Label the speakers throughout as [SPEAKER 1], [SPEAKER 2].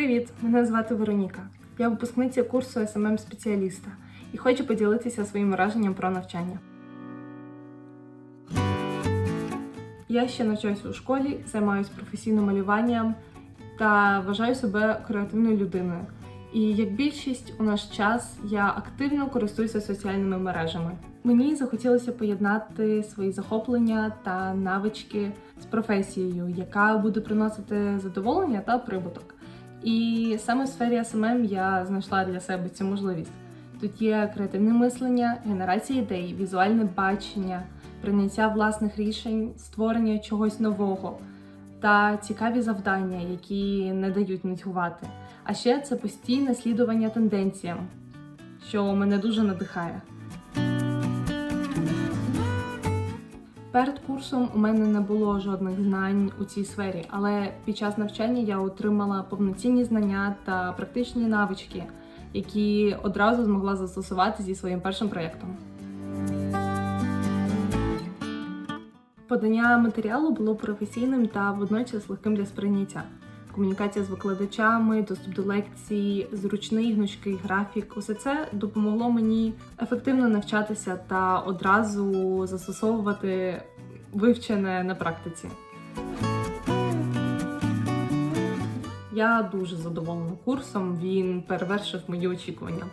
[SPEAKER 1] Привіт! Мене звати Вероніка. Я випускниця курсу smm спеціаліста і хочу поділитися своїм враженням про навчання. Я ще навчаюся у школі, займаюся професійним малюванням та вважаю себе креативною людиною. І як більшість у наш час я активно користуюся соціальними мережами. Мені захотілося поєднати свої захоплення та навички з професією, яка буде приносити задоволення та прибуток. І саме в сфері SMM я знайшла для себе цю можливість. Тут є креативне мислення, генерація ідей, візуальне бачення, прийняття власних рішень, створення чогось нового та цікаві завдання, які не дають нудьгувати. А ще це постійне слідування тенденціям, що мене дуже надихає. Перед курсом у мене не було жодних знань у цій сфері, але під час навчання я отримала повноцінні знання та практичні навички, які одразу змогла застосувати зі своїм першим проєктом. Подання матеріалу було професійним та водночас легким для сприйняття. Комунікація з викладачами, доступ до лекцій, зручний гнучкий графік усе це допомогло мені ефективно навчатися та одразу застосовувати вивчене на практиці. Я дуже задоволена курсом. Він перевершив мої очікування.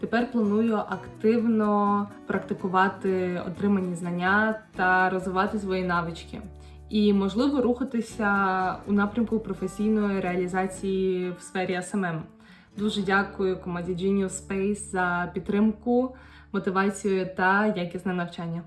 [SPEAKER 1] Тепер планую активно практикувати отримані знання та розвивати свої навички. І можливо рухатися у напрямку професійної реалізації в сфері СММ. Дуже дякую команді Genius Space за підтримку, мотивацію та якісне навчання.